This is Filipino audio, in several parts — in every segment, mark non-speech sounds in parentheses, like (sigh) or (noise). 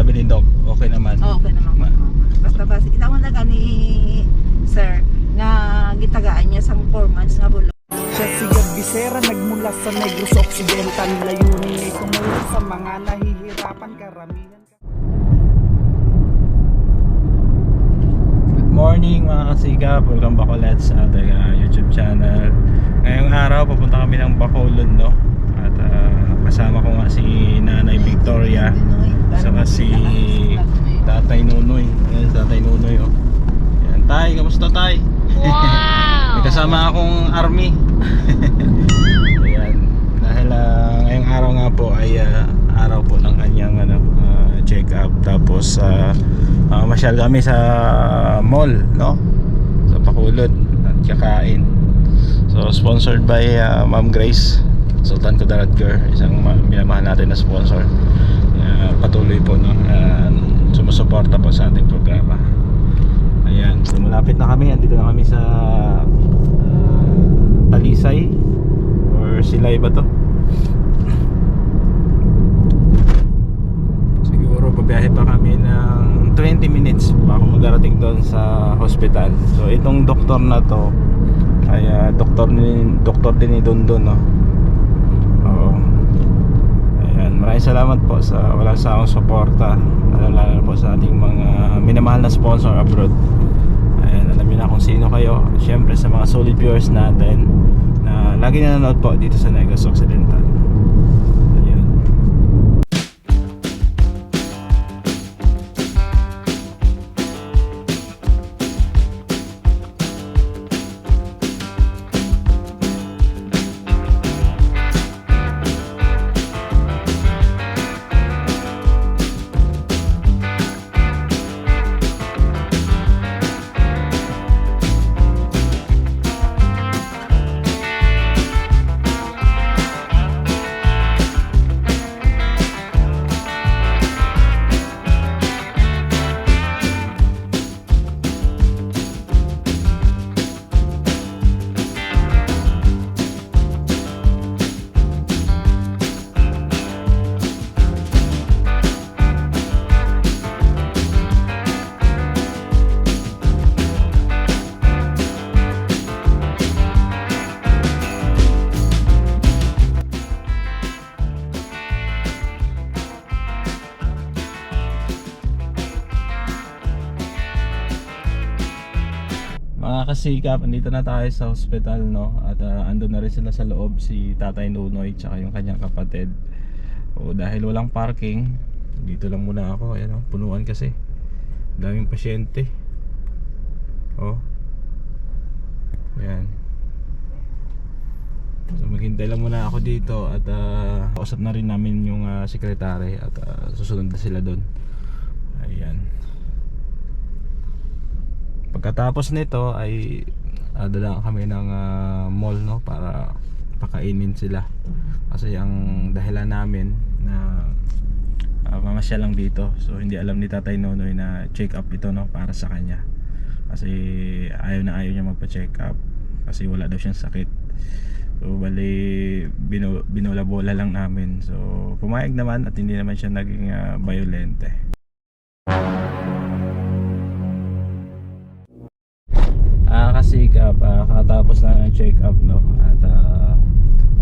sabi ni Doc, okay naman. Oo, okay naman. Ma- Basta ba, itawa na gani, sir, nga gitagaan niya sa 4 months nga bulo. Siya si Bisera nagmula sa Negros Occidental Layunin ay tumulong sa mga nahihirapan karamihan Good morning mga kasigap, welcome back ulit sa ating ah, YouTube channel Ngayong araw papunta kami ng Bacolod no At ah, kasama ko nga si Nanay Victoria Saka si Tatay Nunoy Ayan si Tatay Nunoy oh Ayan, Tay, kamusta Tay? Wow! (laughs) May kasama akong army (laughs) Ayan Dahil ah, ngayong araw nga po ay ah, araw po ng kanyang ano, ah, check up Tapos ah, ah, masyal kami sa mall no? Sa Bacolod At kakain So sponsored by ah, Ma'am Grace Sultan Kudaratger Isang ma- minamahal natin na sponsor na patuloy po no, ah, sumusuporta po sa ating programa Ayan, so malapit na kami. Andito na kami sa ah, Talisay or Silay ba to? Siguro pabiyahe pa kami ng 20 minutes bago magarating doon sa hospital. So itong doktor na to ay ah, doktor ni doktor din ni Dondon no. Oo. Ayan, maraming salamat po sa wala sa akong suporta lalo lalo po sa ating mga minamahal na sponsor abroad. Ayan, alam niyo na kung sino kayo. Siyempre sa mga solid viewers natin na lagi nanonood po dito sa Negros Occidental Mga kasikap, andito na tayo sa hospital no? At uh, andun na rin sila sa loob si Tatay Nunoy tsaka yung kanyang kapatid. O, Dahil walang parking Dito lang muna ako, ayan o, punuan kasi. Daming pasyente. Oh Ayan. So maghintay lang muna ako dito At uh, kausap na rin namin yung uh, sekretary At uh, susunod na sila doon Ayan Pagkatapos nito ay uh, dadaan kami ng ah, mall no para pakainin sila. Kasi ang dahilan namin na uh, mamasya lang dito. So hindi alam ni Tatay Nonoy na check up ito no para sa kanya. Kasi ayaw na ayaw niya magpa-check up kasi wala daw siyang sakit. So bali bino, binola-bola lang namin. So pumayag naman at hindi naman siya naging ah, violente. Ah, kasi ka pa katapos na ng check up no at ah,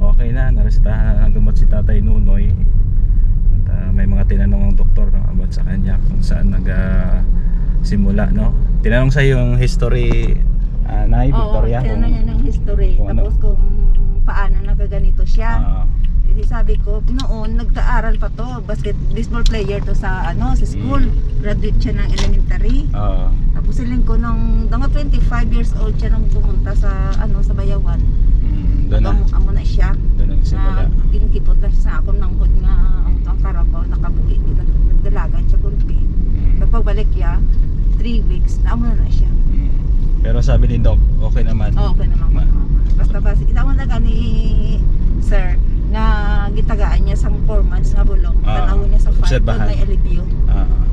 okay na naresetahan na ng gamot si Tatay Nunoy at ah, may mga tinanong ng doktor no, about sa kanya kung saan nag ah, simula no tinanong sa yung history ah, Nay Victoria Oo, na yan ang history. kung ano. Tapos kung paano nagaganito siya. Ah, Hindi sabi ko, noon nagtaaral pa to, basket baseball player to sa ano, sa school. Mm. Graduate siya ng elementary. ah, Tapos siling ko nung mga 25 years old siya nung pumunta sa ano sa Bayawan. mm, doon na Amo, na siya. doon ang simula Na lang siya sa ako ng hod nga ang, ang karabaw nakabuhi. Nagdalagan siya gulpi. Mm, Pagpagbalik niya, 3 weeks, na amo na na siya. mm. pero sabi ni Doc okay naman Oo, okay naman Ma-. Basta ba, itawa na gani, sir, nga gitagaan niya sa 4 months nga bulong. Ah, Tanaw niya sa farm, obserbahan. doon may alibyo. Ah, amo na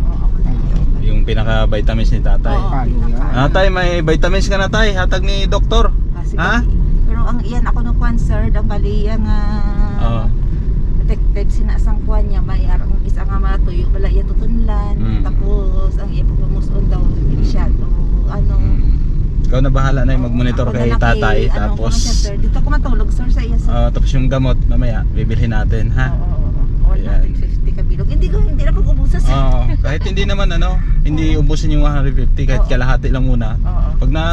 pinaka-vitamins ni tatay. Oo, ah, ah, tay, may vitamins ka na tay, hatag ni doktor. Ah. Ha? Pero ang iyan ako nung kwan sir, ang bali yan nga ah, Oo. Ah. detected sinasang kwan niya may arang isa nga matuyo bala iya tutunlan. Mm. Tapos ang iya pupamuson daw masyado mm. ano. Mm. Ikaw na bahala na eh, mag-monitor kay tatay. ano, tapos, kwan siya, dito ko matulog sir sa iya sir. ah, tapos yung gamot mamaya, bibilhin natin, ha? Oo, oo, oo. All Ayan. natin, sir kabilog. Hindi ko, hindi na pag-ubusa, sir. Oo, kahit hindi naman ano, hindi ubusin yung 150, kahit Oo. kalahati lang muna. Oo. Pag na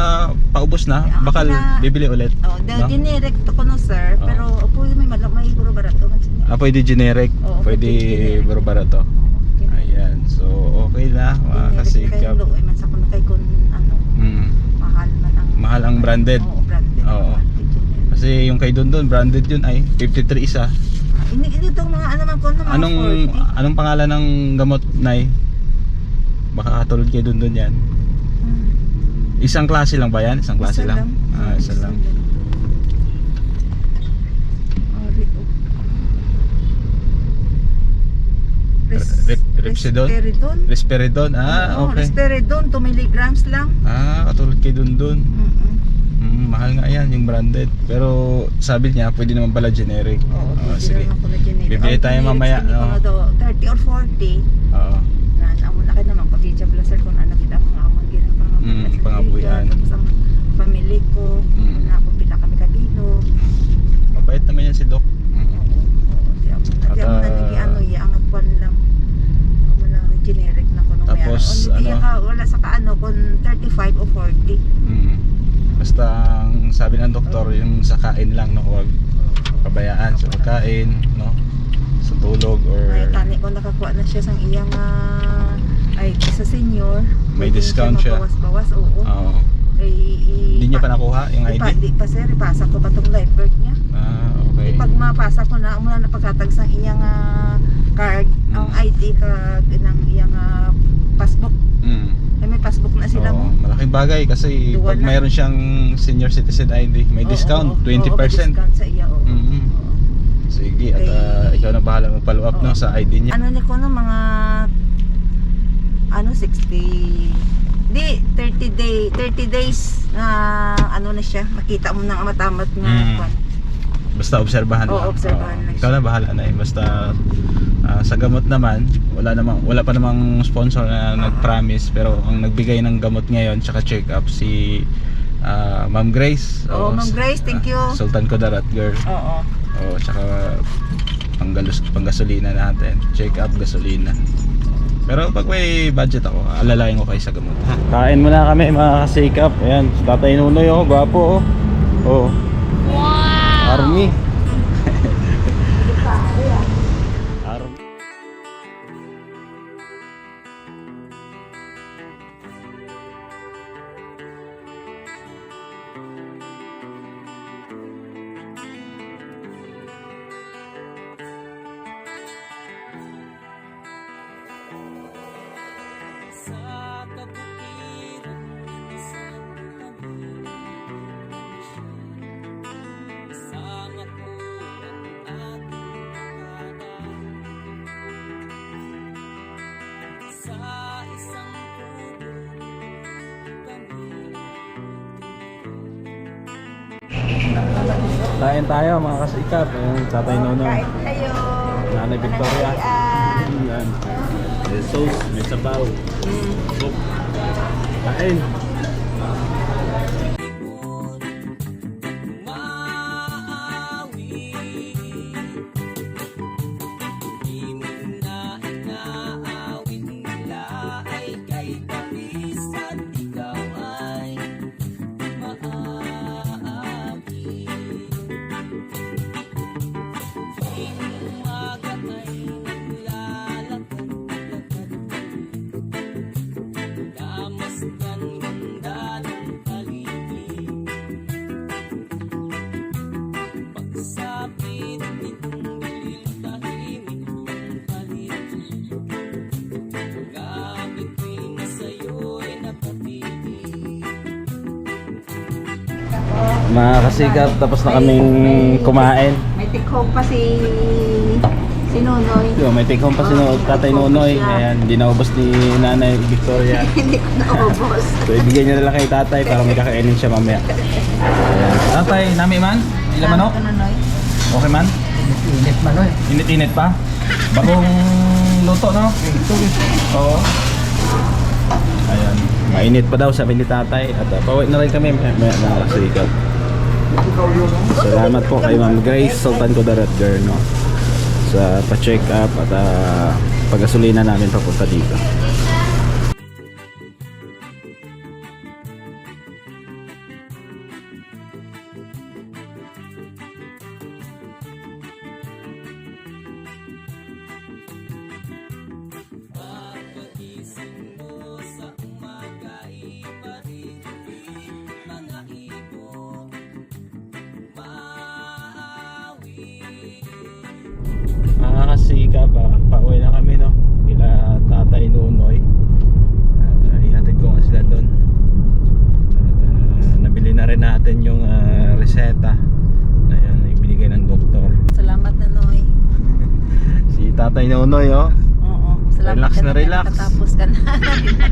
paubos na, Kaya bakal na- bibili ulit. Oh, No? generic to ko no, sir. Oo. Pero upo may malo may buro barato man siya. Ah, pwede generic, Oo, pwede pwede generic. baro to. Oo, Ayan, so okay na, mga kasikap. Kay man sa kuno kay kun ano, Mm. mahal man ang Mahal ang branded. Oo, branded. Oo. Generic. Kasi yung kay Dondon, branded yun ay 53 isa. Ini ini tong mga ano man ko mga Anong 40. anong pangalan ng gamot, Nay? Baka katulad kay Dondon yan. Hmm. Isang klase lang ba yan? Isang klase Isa lang? Ah, isa lang. Oh, ri- oh. Res- Repsidon? Risperidon. Risperidon. Ah, okay. Risperidon, 2 milligrams lang. Ah, katulad kay Dondon. Mm-mm. Mm, mahal nga yan, yung branded. Pero sabi niya, pwede naman pala generic. Oo, pwede sige. naman ko na generic. Bibili Oh, tayo generics, mamaya, hindi ko na daw, 30 or 40. Oo. Na, amo na kayo naman, pag-ijab lang sir kung ano kita mga amon ginapang Mm, pangabuyan. Tapos ang family ko, Mm. na ako pila kami kabilo. Mabait naman yan si Doc. Mm. Oo, oo, di amo na, di At, na ah, ano ya, ang agwan lang. Amo na generic na kuno Tapos, Hindi ano? ka, wala sa kaano, kung 35 o 40. Mm. Basta ang sabi ng doktor, yung sa kain lang, no, huwag pabayaan sa pagkain, no? Sa tulog or Ay, tani ko nakakuha na siya sang iyang ah, ay sa senior. May discount siya. Mabawas-bawas, oo. I- Hindi niya pa nakuha yung ID? pa, di pa sir, ipasa ko pa tong live birth niya. Ah, okay. Di pag mapasa ko na, muna na pagkatag sang iyang ah, card, Mm. ang ID ka ng iyang ah, passbook. Mm. Passbook na sila Oo, mo. malaking bagay kasi Duwan pag na. mayroon siyang senior citizen ID, may Oo, discount, oo, oo, 20%. may discount sa iya, oo. Mhm. Oo. Sige, at Ay. ah, ikaw na bahala mag-follow up Oo. no, sa ID niya. Ano ni ko no, mga ano 60 di 30 day 30 days na ano na siya makita mo nang matamat nga Mm. kwan. Basta obserbahan Oo, lang. obserbahan Oo. lang Ikaw na bahala na eh. Basta ah, sa gamot naman, wala namang wala pa namang sponsor na nag-promise pero ang nagbigay ng gamot ngayon tsaka check-up si ah, Ma'am Grace. Oo, Ma'am Grace, thank you. ah, Sultan Kudarat girl. Oo. Oo, tsaka panggalus panggasolina natin. Check-up gasolina. Pero pag may budget ako, alalayan ko kayo sa gamot. Ha? Kain muna kami mga kasikap. Ayan, Tatay Nunoy oh, gwapo oh. Oh. Wow! Army. Kain tayo mga kasikap. Ayan, Tatay Nunoy. Kain tayo. Nanay Victoria. Ayan. May sauce, may sabaw. Soup. Kain. Mga kasikap, tapos na kaming kumain. May take home pa si si Nonoy. Yo, may take home pa si no, Tatay Nunoy. Ayan, hindi naubos ni Nanay Victoria. (laughs) Hindi ko naubos. So, ibigay niya na lang kay tatay para (laughs) may kakainin siya mamaya. Ayan. Tatay, nami man? Ilan manok? Ano, Nonoy? Okay man? Init man oy. Init-init pa? Bagong luto, no? Oo. Ayan. Mainit pa daw sabi ni tatay. At uh, pauwi na rin kami may, may, mga kasikat. Salamat po kay Ma'am Grace Sultan Kudarat Girl no sa pa-check up at uh, pagasolina namin papunta dito. Kasika pa, pauwi na kami no kila tatay Nunoy at uh, ihatid ko nga sila doon at uh, nabili na rin natin yung uh, reseta na yan ibinigay ng doktor Salamat na Noy. (laughs) si tatay Nunoy oh Oo. Salamat Relax na relax. Katapos ka na.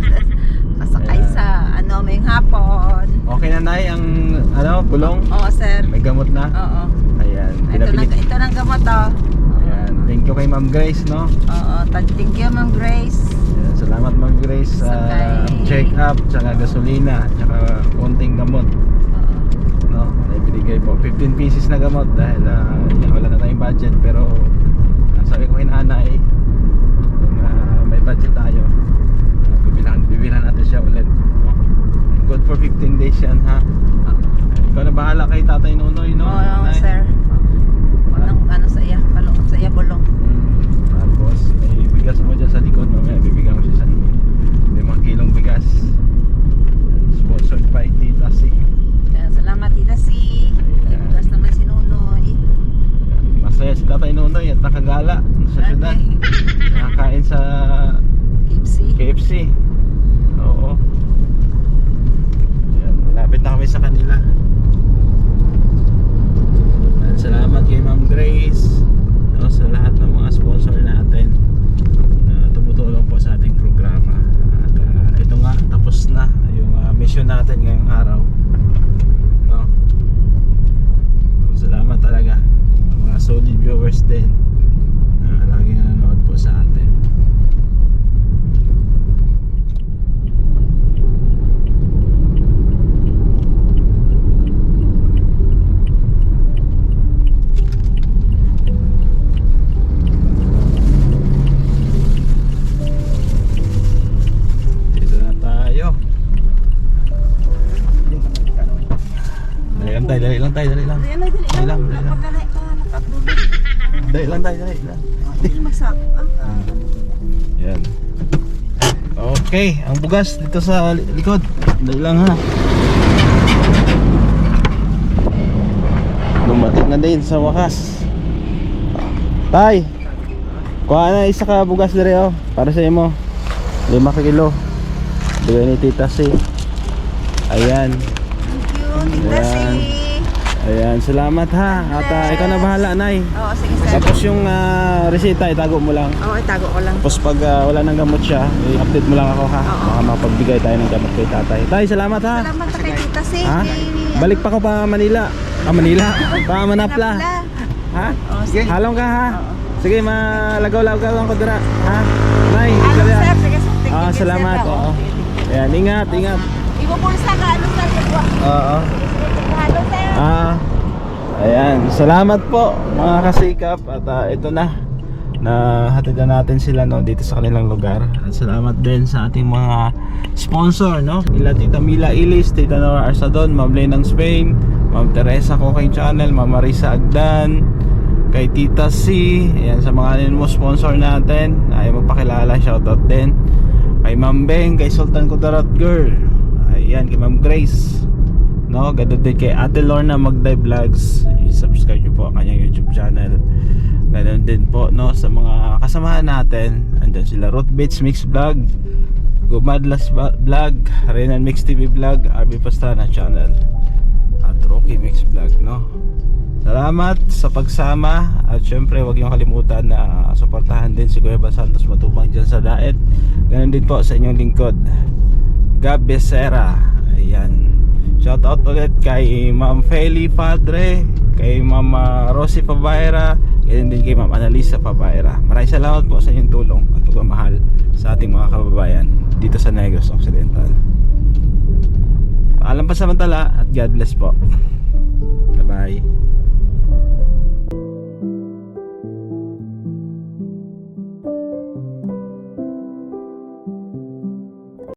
(laughs) Kasakay Ayan. sa ano, may hapon. okay na nay ang ano bulong Oo, sir. may gamot na Oo. ayan Ito na, ito ng gamot oh. Thank you kay Ma'am Grace no Oo. Thank you, Ma'am Grace. Ayan, salamat Ma'am Grace sa Sakay. check up tsaka gasolina tsaka konting gamot Oo. no ibinigay po 15 pieces na gamot dahil ah, yun, wala na tayong budget pero ang sabi ko kay nanay kung ah, may budget tayo uh, bibilan, bibilan natin siya ulit no? good for 15 days yan ha ikaw na bahala kay tatay Nunoy no Oo, Nay? sir. Walang ano sa iya, palo sa iya bulong. Mm, tapos may bigas mo dyan sa likod mamaya bibigyan ko siya sa 5 kilong bigas sponsored by Tita C Kaya salamat Tita C. Ibugas naman si Nunoy. Masaya si Tatay Nunoy at nakagala sa syudad. Nakakain sa KFC. KFC. Oo. Yan, malapit na kami sa kanila. Yan, salamat kay Ma'am Grace no, sa lahat ng mga sponsor natin na tumutulong po sa ating programa. At ah, ito nga, tapos na yung ah, mission natin ngayong araw. No? So, salamat talaga mga solid viewers din Dali dali. Pagdali ka, nakatulog. Dali lang dali lang. Hindi masak. Yan. Okay, ang bugas dito sa li- likod. Dali lang ha. Dumating na din sa wakas. Tay! Kuha na isa ka bugas diri oh. Para sa imo. 5 kilo. Bigay ni Tita C. Ayan. Thank you, Tita C. Ayan. Salamat ha. At ah, ikaw na bahala, Nay. Oo, sige sir. Tapos yung ah, resita, itago mo lang. Oo, itago ko lang. Tapos pag ah, wala nang gamot siya, i-update mo lang ako ha. Oo. Baka mapagbigay tayo ng gamot kay tatay. Tay, salamat ha. Salamat sa kay Tita C. Ha? Kay- Balik pa ko pa Manila. Ah, Manila. (laughs) Pa Manapla. Manapla. Ha? Oo, sige. Halong ka ha. Oo. Sige, malagaw-lagaw lang ko dira. Ha? Nay, Ano dira. sir? Sige sir. Thank Ah, salamat. Oo. Oo. Ayan, ingat, ingat. Ibupulsa ka, ano sir? Oo. Halo sir. Ah, ayan. Salamat po mga kasikap at ah, ito na na hatid na natin sila no dito sa kanilang lugar. At salamat din sa ating mga sponsor no. Ila Tita Mila Ilis, Tita Nora Arsadon, Ma'am ng Spain, Ma'am Teresa Cooking Channel, Ma'am Marisa Agdan, kay Tita C, ayan sa mga mo sponsor natin. Ayaw magpakilala, shoutout din. Kay Ma'am Beng, kay Sultan Kudarat Girl. Ayan, kay Ma'am Grace. No, ganun din kay Ate Lorna Magday Vlogs. I-subscribe niyo po ang kanyang YouTube channel. Ganun din po no sa mga kasamahan natin. Andyan sila Root Beats Mix Vlog, Gumadlas Vlog, Renan Mix TV Vlog, RB Pastrana channel. At Rocky Mix Vlog, no. Salamat sa pagsama at syempre huwag niyo kalimutan na suportahan din si Kuya Santos Matubang dyan sa Daet. Ganun din po sa inyong lingkod. Gab Becerra. Ayan. Shout out ulit kay Ma'am Feli Padre, kay Ma'am ah, Rosie Pabaira, ganyan din kay Ma'am Analisa Pabaira. Maraming salamat po sa inyong tulong at pagmamahal sa ating mga kababayan. dito sa Negros Occidental. Paalam pa samantala at God bless po. Bye-bye.